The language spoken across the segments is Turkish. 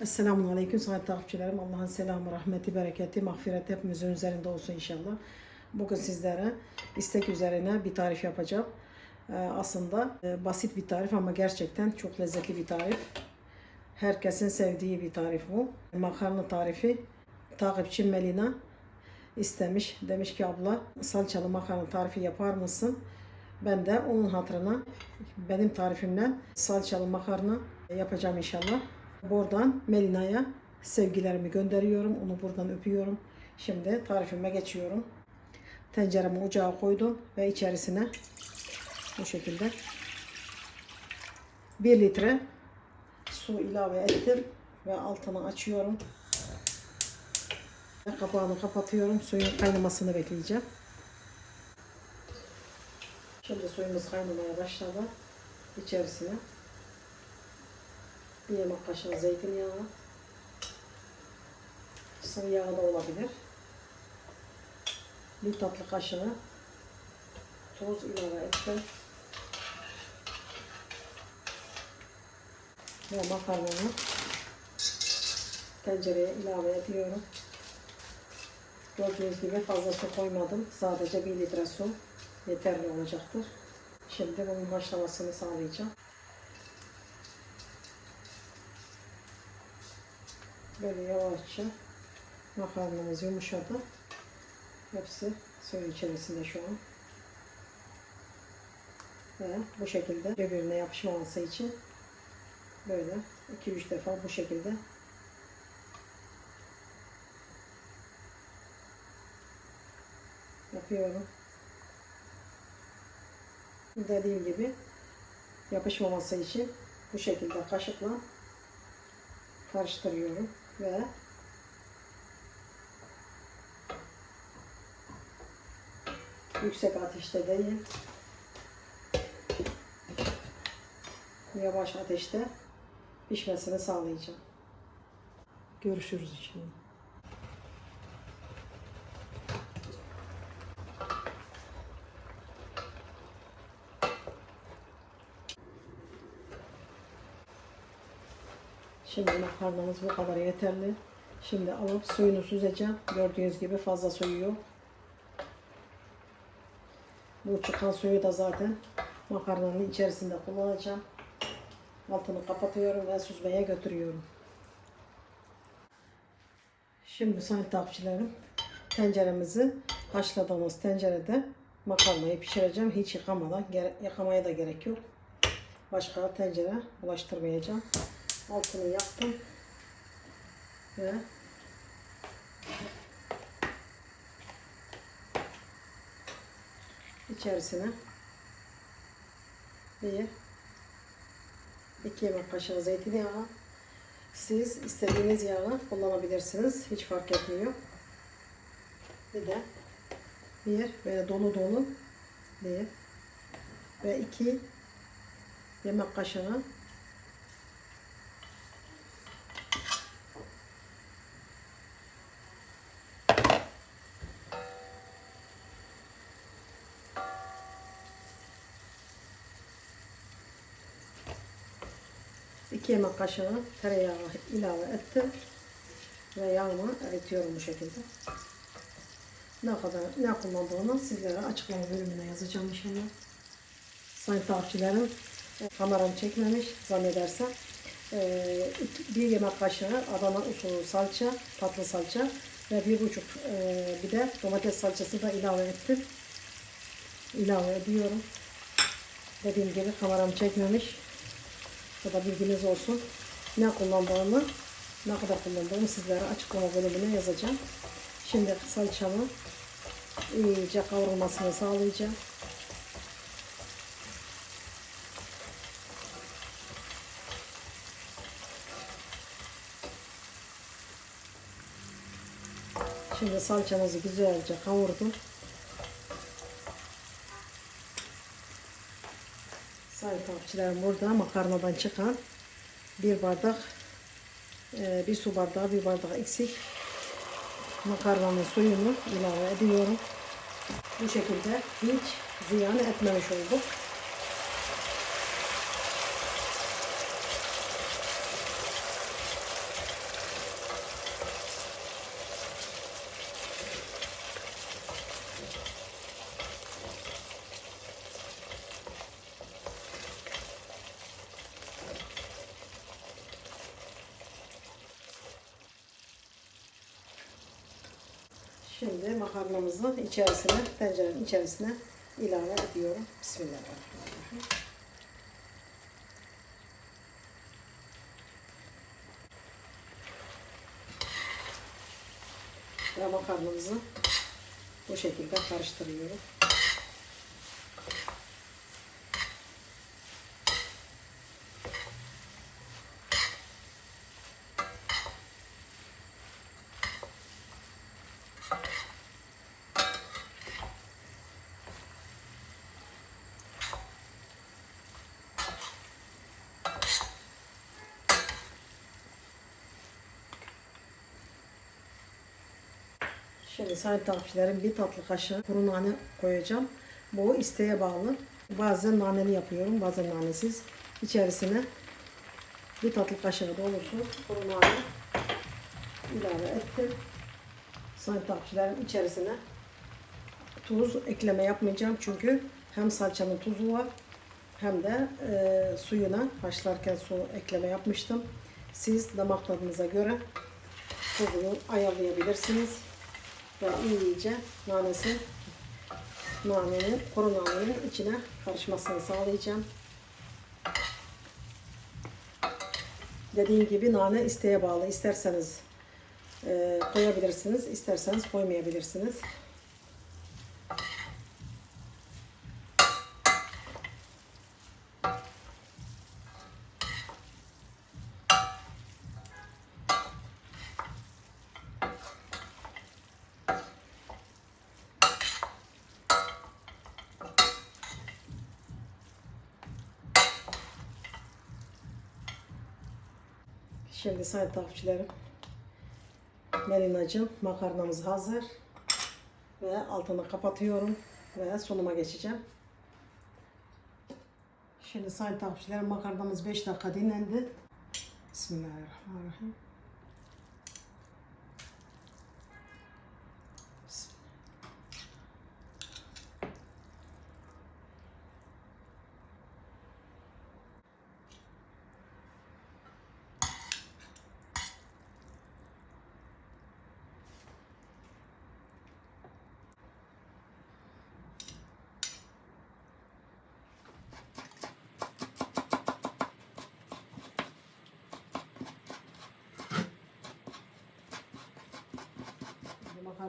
Esselamun Aleyküm sayın takipçilerim. Allah'ın selamı, rahmeti, bereketi, mağfireti hepimizin üzerinde olsun inşallah. Bugün sizlere istek üzerine bir tarif yapacağım. Ee, aslında e, basit bir tarif ama gerçekten çok lezzetli bir tarif. Herkesin sevdiği bir tarif bu. Makarna tarifi. Takipçim Melina istemiş. Demiş ki abla salçalı makarna tarifi yapar mısın? Ben de onun hatırına benim tarifimle salçalı makarna yapacağım inşallah. Buradan Melina'ya sevgilerimi gönderiyorum. Onu buradan öpüyorum. Şimdi tarifime geçiyorum. Tenceremi ocağa koydum ve içerisine bu şekilde 1 litre su ilave ettim ve altını açıyorum. Kapağını kapatıyorum. Suyun kaynamasını bekleyeceğim. Şimdi suyumuz kaynamaya başladı. İçerisine yemek kaşığı zeytinyağı, sıvı yağ da olabilir. Bir tatlı kaşığı tuz ilave ettim. Ve makarnamı tencereye ilave ediyorum. Gördüğünüz gibi fazla su koymadım. Sadece 1 litre su yeterli olacaktır. Şimdi bunun haşlamasını sağlayacağım. Böyle yavaşça makarnamız yumuşadı. Hepsi suyun içerisinde şu an. Ve bu şekilde birbirine yapışmaması için böyle 2-3 defa bu şekilde yapıyorum. Dediğim gibi yapışmaması için bu şekilde kaşıkla karıştırıyorum ve yüksek ateşte değil yavaş ateşte pişmesini sağlayacağım. Görüşürüz şimdi. Şimdi makarnamız bu kadar yeterli. Şimdi alıp suyunu süzeceğim. Gördüğünüz gibi fazla suyu. Bu çıkan suyu da zaten makarnanın içerisinde kullanacağım. Altını kapatıyorum ve süzmeye götürüyorum. Şimdi sayın takipçilerim tenceremizi haşladığımız tencerede makarnayı pişireceğim. Hiç yıkamadan, yıkamaya da gerek yok. Başka tencere bulaştırmayacağım. Altını yaktım. Ve içerisine bir iki yemek kaşığı zeytinyağı. Siz istediğiniz yağı kullanabilirsiniz. Hiç fark etmiyor. Bir de bir böyle dolu dolu bir ve iki yemek kaşığı iki yemek kaşığı tereyağı ilave ettim ve yağımı eritiyorum bu şekilde. Ne kadar ne kullandığımı sizlere açıklama bölümüne yazacağım inşallah. Sayın takipçilerim kameram çekmemiş zannedersem. E, iki- bir yemek kaşığı Adana usulü salça, tatlı salça ve bir buçuk e, bir de domates salçası da ilave ettim. İlave ediyorum. Dediğim gibi kameram çekmemiş. Bu da bilginiz olsun. Ne kullandığımı, ne kadar kullandığımı sizlere açıklama bölümüne yazacağım. Şimdi salçamı iyice kavrulmasını sağlayacağım. Şimdi salçamızı güzelce kavurdum. Sayın takipçilerim burada makarnadan çıkan bir bardak e, bir su bardağı bir bardak eksik makarnanın suyunu ilave ediyorum. Bu şekilde hiç ziyan etmemiş olduk. Şimdi makarnamızı içerisine, tencerenin içerisine ilave ediyorum. Bismillahirrahmanirrahim. Ve makarnamızı bu şekilde karıştırıyorum. Şimdi sayın takipçilerim bir tatlı kaşığı kuru nane koyacağım. Bu isteğe bağlı. Bazen naneli yapıyorum, bazen nanesiz. İçerisine bir tatlı kaşığı dolusu kuru nane ilave ettim. Sayın takipçilerim içerisine tuz ekleme yapmayacağım çünkü hem salçanın tuzu var hem de e, suyuna haşlarken su ekleme yapmıştım. Siz damak tadınıza göre tuzunu ayarlayabilirsiniz ve iyice nanesi nanenin, kuru nanenin içine karışmasını sağlayacağım. Dediğim gibi nane isteğe bağlı. İsterseniz e, koyabilirsiniz, isterseniz koymayabilirsiniz. Şimdi sayın takipçilerim, Melinacığım makarnamız hazır ve altını kapatıyorum ve sunuma geçeceğim. Şimdi sayın takipçilerim makarnamız 5 dakika dinlendi. Bismillahirrahmanirrahim.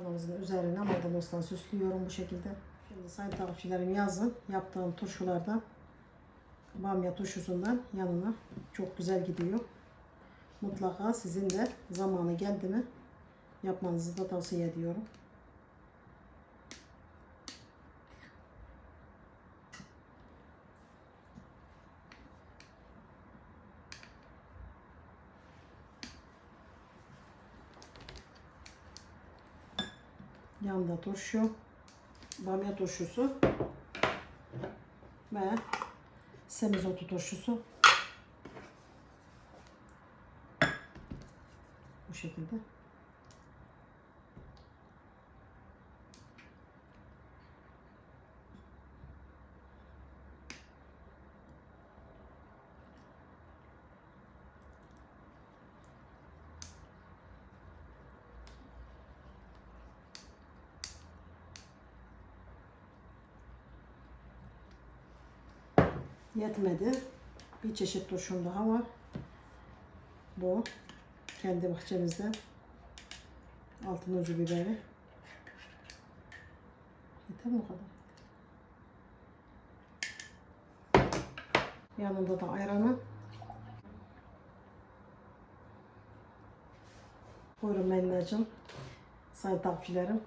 Makarnamızın üzerine maydanozdan süslüyorum bu şekilde. Şimdi sayın takipçilerim yazın yaptığım turşulardan bamya turşusundan yanına çok güzel gidiyor. Mutlaka sizin de zamanı geldi mi yapmanızı da tavsiye ediyorum. Yanında turşu, bamya turşusu ve semizotu turşusu. Bu şekilde. Yetmedi. Bir çeşit turşum daha var. Bu kendi bahçemizden altın ucu biberi. Yeter mi o kadar? Yanında da ayranı. Buyurun Melina'cığım. Sayın takipçilerim.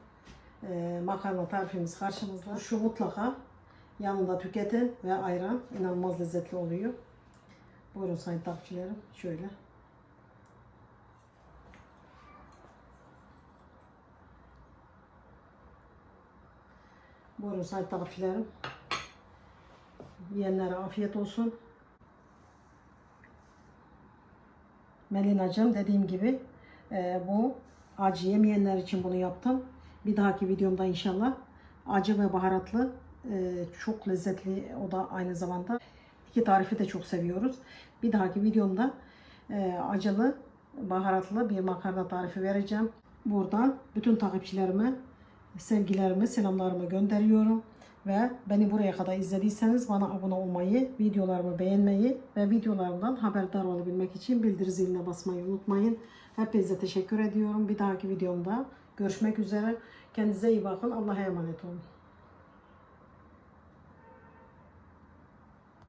Ee, makarna tarifimiz karşınızda. Şu mutlaka yanında tüketin ve ayran inanılmaz lezzetli oluyor. Buyurun sayın takipçilerim. Şöyle. Buyurun sayın takipçilerim. Yiyenlere afiyet olsun. Melina'cığım dediğim gibi e, bu acı yemeyenler için bunu yaptım. Bir dahaki videomda inşallah acı ve baharatlı çok lezzetli o da aynı zamanda. İki tarifi de çok seviyoruz. Bir dahaki videomda e, acılı baharatlı bir makarna tarifi vereceğim. Buradan bütün takipçilerime sevgilerimi, selamlarımı gönderiyorum. Ve beni buraya kadar izlediyseniz bana abone olmayı, videolarımı beğenmeyi ve videolarımdan haberdar olabilmek için bildiri ziline basmayı unutmayın. Hepinize teşekkür ediyorum. Bir dahaki videomda görüşmek üzere. Kendinize iyi bakın. Allah'a emanet olun.